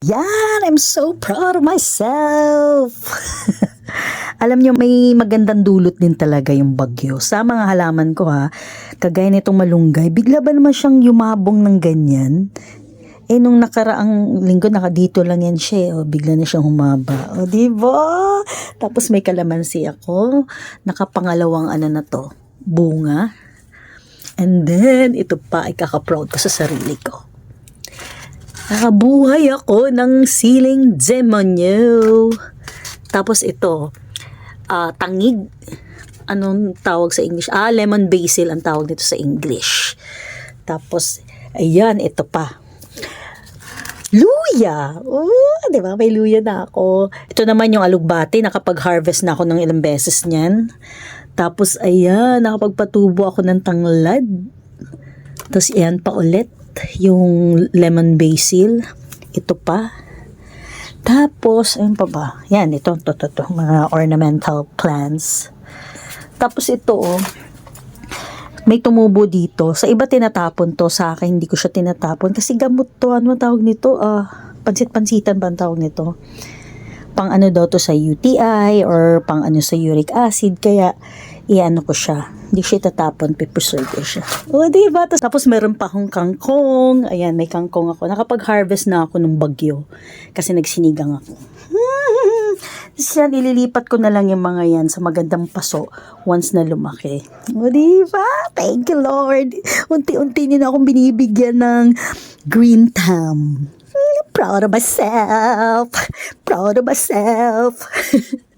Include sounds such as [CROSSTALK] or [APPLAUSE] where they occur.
Yan, I'm so proud of myself. [LAUGHS] Alam nyo, may magandang dulot din talaga yung bagyo. Sa mga halaman ko ha, kagaya nitong malunggay, bigla ba naman siyang yumabong ng ganyan? Eh, nung nakaraang linggo, naka dito lang yan siya. eh. O, bigla na siyang humaba. O, di ba? Tapos may kalamansi ako. Nakapangalawang ano na to, bunga. And then, ito pa ay kaka-proud ko sa sarili ko. Nakabuhay ako ng siling demonyo. Tapos ito, ah, tangig. Anong tawag sa English? Ah, lemon basil ang tawag nito sa English. Tapos, ayan, ito pa. Luya! Oh, di ba? May luya na ako. Ito naman yung alugbati. Nakapag-harvest na ako ng ilang beses niyan. Tapos, ayan, nakapagpatubo ako ng tanglad. Tapos, ayan pa ulit. Yung lemon basil. Ito pa. Tapos, ayun pa ba? Yan, ito, ito, ito, ito, mga ornamental plants. Tapos ito, oh, may tumubo dito. Sa iba tinatapon to, sa akin hindi ko siya tinatapon. Kasi gamot to, ano tawag nito? Ah, pansit-pansitan ba ang tawag nito? Pang ano daw to sa UTI or pang ano sa uric acid. Kaya, iano ko siya. Hindi siya tatapon, pipreserve ko siya. O, diba? Tapos, tapos meron pa akong kangkong. Ayan, may kangkong ako. Nakapag-harvest na ako ng bagyo. Kasi nagsinigang ako. [LAUGHS] Siya, nililipat ko na lang yung mga yan sa magandang paso once na lumaki. O, diba? Thank you, Lord. Unti-unti niyo na akong binibigyan ng green thumb. Proud of myself. Proud of myself. [LAUGHS]